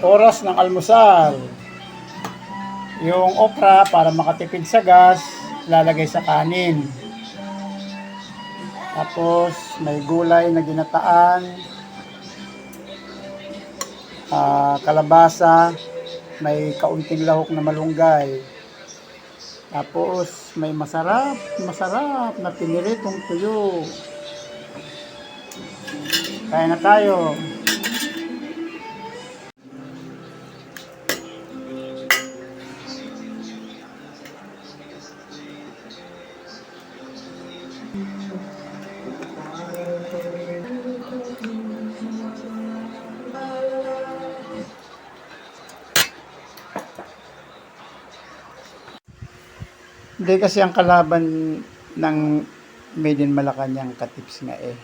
oras ng almusal. Yung okra para makatipid sa gas, lalagay sa kanin. Tapos may gulay na ginataan, ah, kalabasa, may kaunting lahok na malunggay. Tapos may masarap, masarap na piniritong tuyo. Kaya na tayo. Hindi kasi ang kalaban ng Made in Malacanang katips nga eh.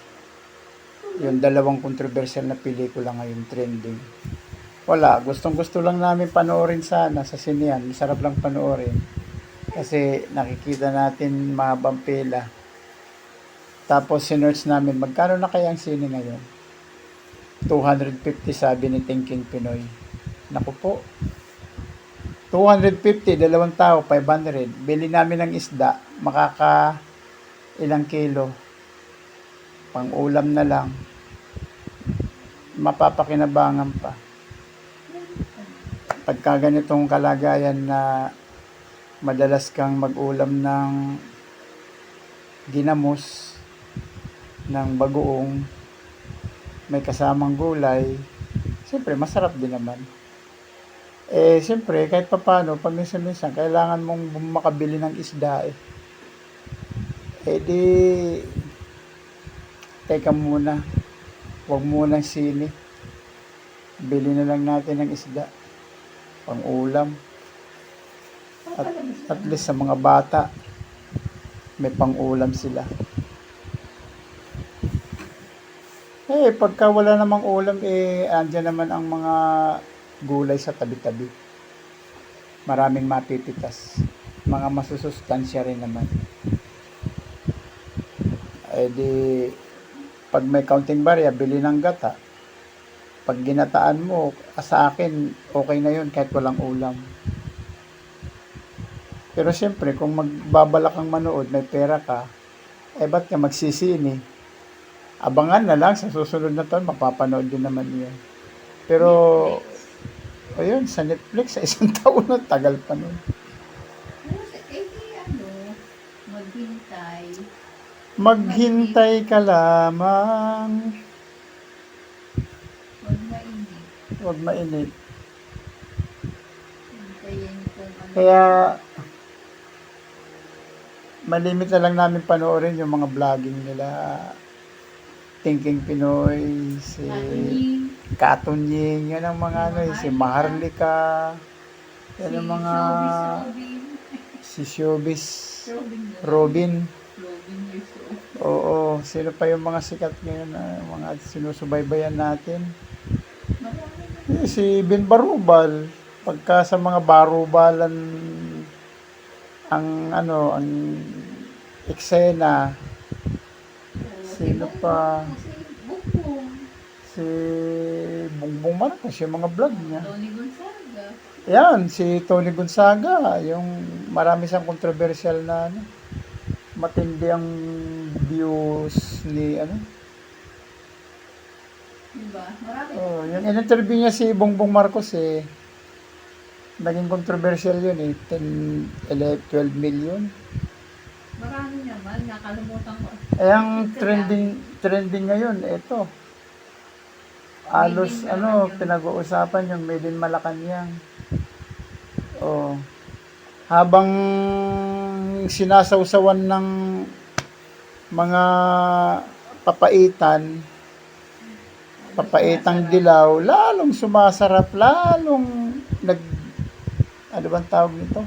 Yung dalawang controversial na pelikula ngayon trending. Wala, gustong gusto lang namin panoorin sana sa sinehan. Masarap lang panoorin. Kasi nakikita natin mahabang pila. Tapos sinerch namin, magkano na kaya ang sine ngayon? 250 sabi ni Thinking Pinoy. Naku po, 250, dalawang tao, 500. Bili namin ng isda, makaka ilang kilo. Pang ulam na lang. Mapapakinabangan pa. Pagka ganitong kalagayan na madalas kang mag-ulam ng ginamos, ng bagoong, may kasamang gulay, siyempre masarap din naman. Eh, siyempre, kahit pa paano, pag minsan-minsan, kailangan mong makabili ng isda eh. Eh di, teka muna, huwag muna sili. Bili na lang natin ng isda. Pang ulam. At, at least sa mga bata, may pang ulam sila. Eh, pagka wala namang ulam, eh, andyan naman ang mga gulay sa tabi-tabi. Maraming mapipitas. Mga masusustansya rin naman. Eh di, pag may counting barya, bili ng gata. Pag ginataan mo, sa akin, okay na yun kahit walang ulam. Pero siyempre, kung magbabalak kang manood, may pera ka, eh ba't ka magsisini? Abangan na lang sa susunod na taon, mapapanood din naman yun. Pero, ayun, sa Netflix, sa isang taon na, tagal pa nun. Ano maghintay. Maghintay ka lamang, Huwag mainit. huwag kung ano. Kaya, malimit na lang namin panoorin yung mga vlogging nila. Thinking Pinoy, si Katunying. Yan ang mga ano, eh, si Maharlika, yan ang mga si Showbiz, Robin. Oo, sino pa yung mga sikat ngayon na mga sinusubaybayan natin? Si Ben Barubal, pagka sa mga barubalan ang ano, ang eksena, Sino pa? Si Bongbong Marcos, yung mga vlog niya. Tony Gonzaga. Yan, si Tony Gonzaga, yung marami siyang controversial na ano, matindi ang views ni ano. Diba? Marami. Oh, yung in-interview niya si Bongbong Marcos eh. Naging controversial yun eh. 10, 11, 12 million. Marami naman. Nakalimutan ko. Eh, ang trending, trending ngayon, ito. Alos, ano, pinag-uusapan yung Made in Malacanang. Oh. Habang sinasawsawan ng mga papaitan, papaitang dilaw, lalong sumasarap, lalong nag, ano bang tawag nito?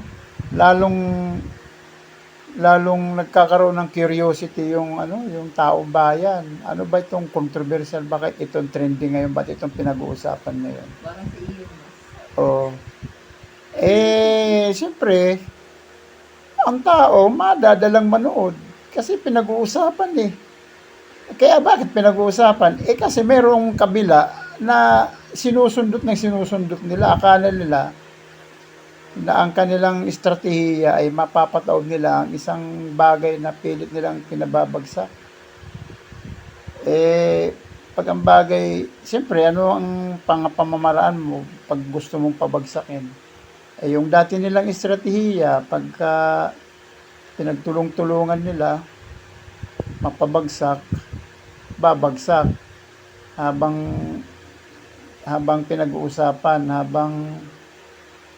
Lalong lalong nagkakaroon ng curiosity yung ano, yung taong bayan. Ano ba itong controversial? Bakit itong trending ngayon? Bakit itong pinag-uusapan ngayon? Parang. Oh. Eh, siyempre, ang tao madadalang manood kasi pinag-uusapan eh. Kaya bakit pinag-uusapan? Eh kasi merong kabila na sinusundot ng sinusundot nila. Akala nila na ang kanilang estratehiya ay mapapataob nila ang isang bagay na pilit nilang pinababagsak. Eh, pag ang bagay, siyempre, ano ang pang pamamaraan mo pag gusto mong pabagsakin? Eh, yung dati nilang estratehiya, pagka pinagtulong-tulungan nila, mapabagsak, babagsak. Habang habang pinag-uusapan, habang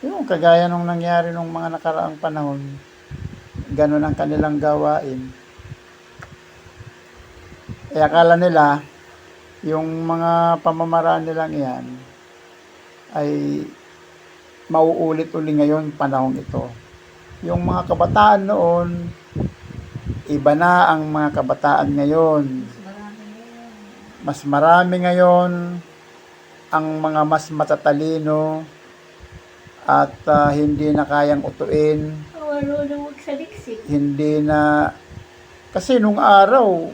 yung kagaya nung nangyari nung mga nakaraang panahon, ganun ang kanilang gawain. Eh akala nila, yung mga pamamaraan nilang yan ay mauulit uli ngayon panahong ito. Yung mga kabataan noon, iba na ang mga kabataan ngayon. Mas marami ngayon ang mga mas matatalino at ah, hindi na kayang utuin, marunong magsaliksik. hindi na kasi nung araw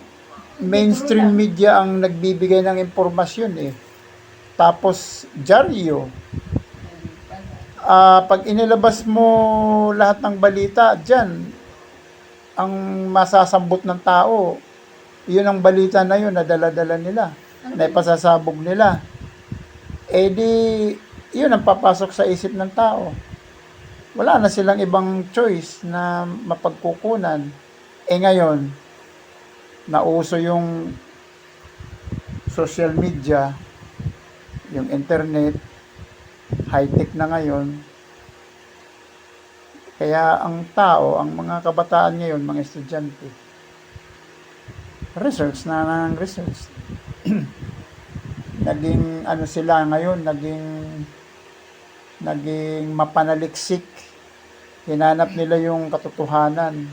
mainstream media ang nagbibigay ng impormasyon eh. Tapos dyaryo. Ah, pag inilabas mo lahat ng balita diyan ang masasambot ng tao, yun ang balita na yun na dala-dala nila, na ipasasabog nila. Eh di, yun ang papasok sa isip ng tao. Wala na silang ibang choice na mapagkukunan. Eh ngayon, nauso yung social media, yung internet, high-tech na ngayon. Kaya ang tao, ang mga kabataan ngayon, mga estudyante, research na ng research. naging ano sila ngayon, naging naging mapanaliksik. Hinanap nila yung katotohanan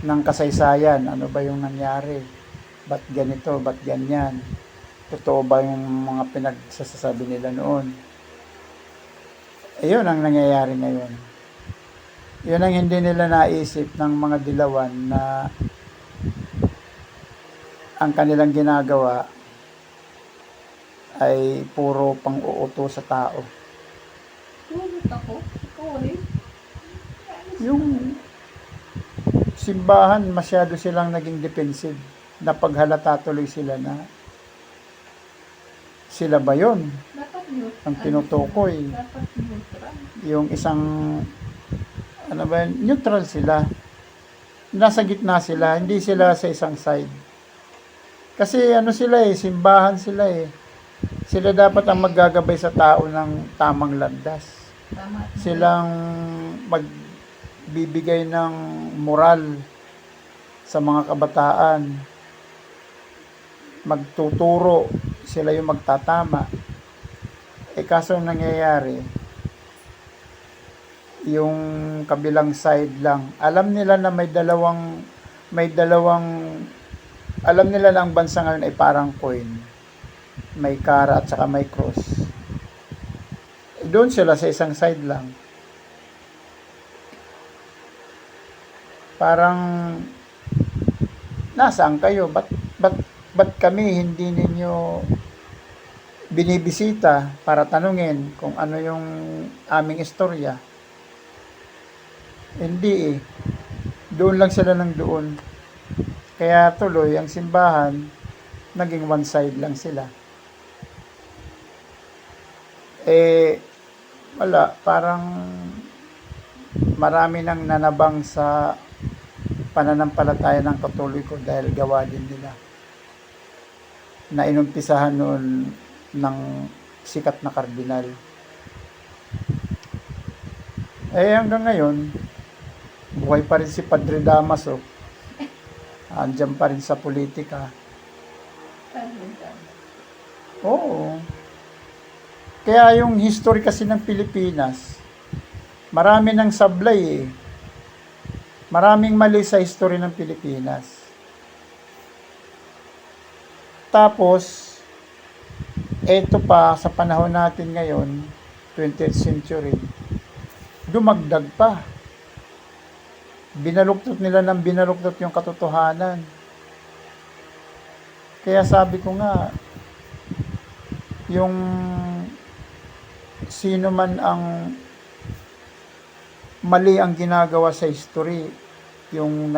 ng kasaysayan. Ano ba yung nangyari? Ba't ganito? Ba't ganyan? Totoo ba yung mga pinagsasabi nila noon? Ayun ang nangyayari ngayon. Yun ang hindi nila naisip ng mga dilawan na ang kanilang ginagawa ay puro pang-uuto sa tao. Tulot ako. Ikaw rin. Yung simbahan, masyado silang naging defensive. Napaghalata tuloy sila na sila ba yun? Dapat neutral. Ang tinutukoy. Dapat neutral. Yung isang ano ba yun? neutral sila. Nasa gitna sila, hindi sila sa isang side. Kasi ano sila eh, simbahan sila eh. Sila dapat ang maggagabay sa tao ng tamang landas. Tama. Silang magbibigay ng moral sa mga kabataan. Magtuturo, sila yung magtatama. Eh kaso ang nangyayari, yung kabilang side lang. Alam nila na may dalawang may dalawang alam nila na ang bansa ngayon ay parang coin. May kara at saka may cross. Doon sila sa isang side lang. Parang nasaan kayo? Ba't, ba't, ba't kami hindi ninyo binibisita para tanungin kung ano yung aming istorya? Hindi eh. Doon lang sila ng doon. Kaya tuloy, ang simbahan, naging one side lang sila. Eh, wala, parang marami nang nanabang sa pananampalataya ng katoliko dahil gawa din nila na inumpisahan noon ng sikat na kardinal. Eh hanggang ngayon, buhay pa rin si Padre Damaso. Andiyan pa rin sa politika. Oo. Kaya yung history kasi ng Pilipinas, marami ng sablay eh. Maraming mali sa history ng Pilipinas. Tapos, eto pa sa panahon natin ngayon, 20th century, dumagdag pa. Binaluktot nila ng binaluktot yung katotohanan. Kaya sabi ko nga, yung sino man ang mali ang ginagawa sa history, yung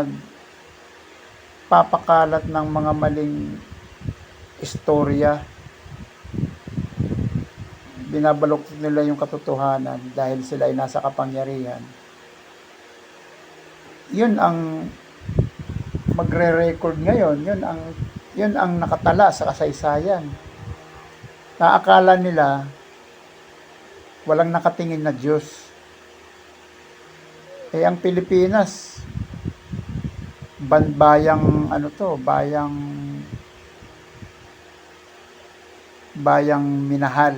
nagpapakalat ng mga maling istorya, binabalok nila yung katotohanan dahil sila ay nasa kapangyarihan. Yun ang magre-record ngayon, yun ang yun ang nakatala sa kasaysayan. Naakala nila walang nakatingin na Diyos. Eh ang Pilipinas ban bayang ano to, bayang bayang minahal,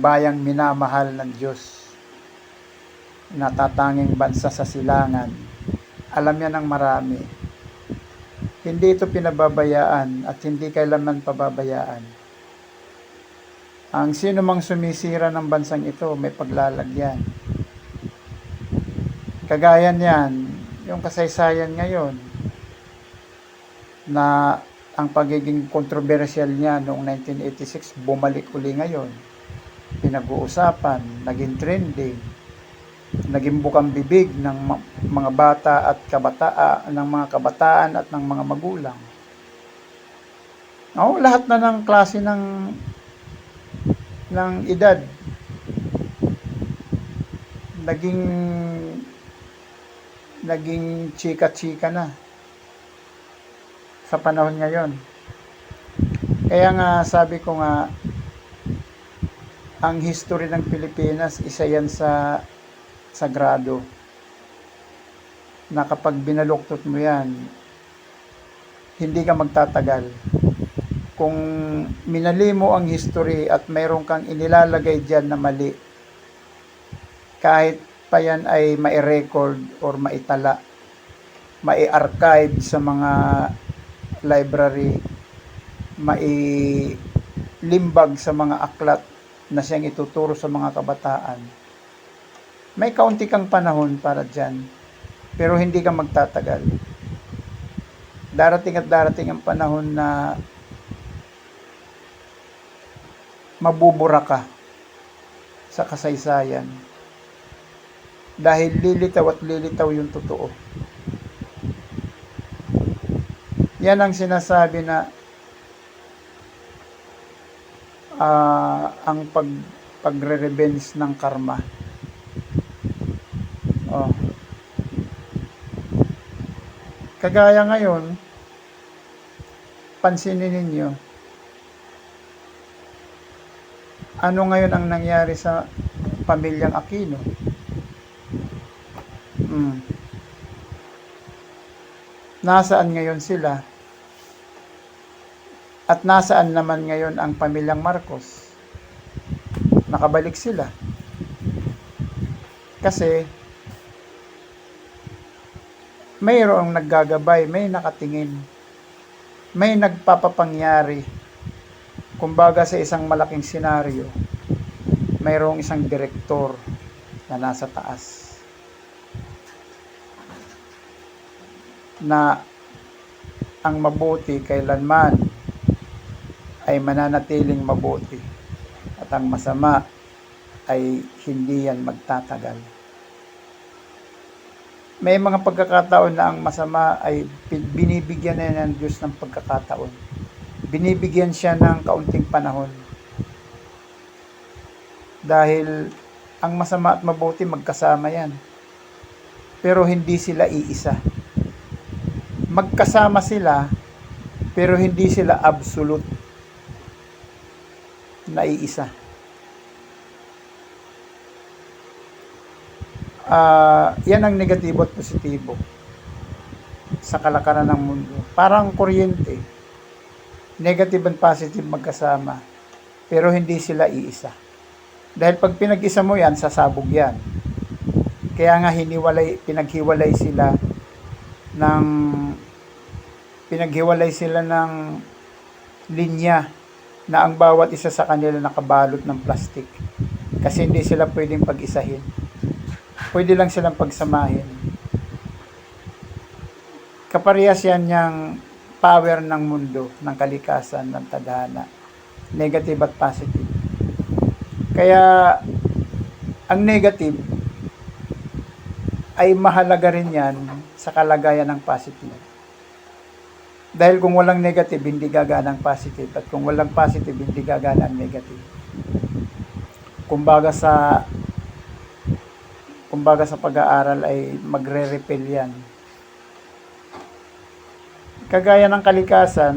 bayang minamahal ng Diyos. Natatanging bansa sa silangan. Alam yan ng marami. Hindi ito pinababayaan at hindi kailanman pababayaan. Ang sino mang sumisira ng bansang ito may paglalagyan. Kagaya niyan, yung kasaysayan ngayon na ang pagiging kontrobersyal niya noong 1986 bumalik uli ngayon. Pinag-uusapan, naging trending, naging bukang bibig ng mga bata at kabataa ng mga kabataan at ng mga magulang. Oo, lahat na ng klase ng ng edad. Naging naging chika-chika na sa panahon ngayon. Kaya nga sabi ko nga ang history ng Pilipinas isa yan sa sagrado. Na kapag binaluktot mo yan hindi ka magtatagal kung minali mo ang history at mayroon kang inilalagay dyan na mali kahit pa yan ay mai-record or maitala mai-archive sa mga library mai-limbag sa mga aklat na siyang ituturo sa mga kabataan may kaunti kang panahon para dyan pero hindi ka magtatagal. Darating at darating ang panahon na mabubura ka sa kasaysayan dahil lilitaw at lilitaw yung totoo. Yan ang sinasabi na ah, ang pag pagre-revenge ng karma. Oh. Kagaya ngayon, pansinin ninyo, ano ngayon ang nangyari sa pamilyang Aquino? Mm. Nasaan ngayon sila? At nasaan naman ngayon ang pamilyang Marcos? Nakabalik sila. Kasi mayroong naggagabay, may nakatingin, may nagpapapangyari. Kumbaga sa isang malaking senaryo, mayroong isang direktor na nasa taas. na ang mabuti kailanman ay mananatiling mabuti at ang masama ay hindi yan magtatagal. May mga pagkakataon na ang masama ay binibigyan na ng Diyos ng pagkakataon. Binibigyan siya ng kaunting panahon. Dahil ang masama at mabuti magkasama yan. Pero hindi sila iisa magkasama sila pero hindi sila absolute na iisa. Ah, yan ang negatibo at positibo sa kalakaran ng mundo. Parang kuryente. Negative and positive magkasama. Pero hindi sila iisa. Dahil pag pinag-isa mo yan, sasabog yan. Kaya nga hiniwalay, pinaghiwalay sila ng pinaghiwalay sila ng linya na ang bawat isa sa kanila nakabalot ng plastic kasi hindi sila pwedeng pag-isahin pwede lang silang pagsamahin kaparehas yan niyang power ng mundo ng kalikasan ng tadhana negative at positive Kaya, ang negative ay mahalaga rin yan sa kalagayan ng positive. Dahil kung walang negative, hindi gagana ang positive. At kung walang positive, hindi gagana ang negative. Kumbaga sa kumbaga sa pag-aaral ay magre-repel yan. Kagaya ng kalikasan,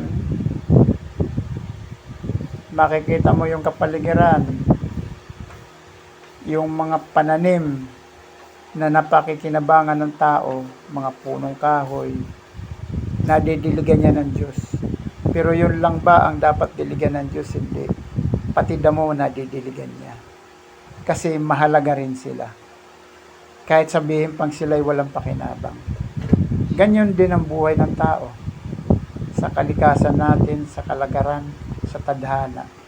makikita mo yung kapaligiran, yung mga pananim na napakikinabangan ng tao, mga punong kahoy, nadidiligan niya ng Diyos. Pero yun lang ba ang dapat diligan ng Diyos? Hindi. Pati damo nadidiligan niya. Kasi mahalaga rin sila. Kahit sabihin pang sila'y walang pakinabang. Ganyan din ang buhay ng tao. Sa kalikasan natin, sa kalagaran, sa tadhana.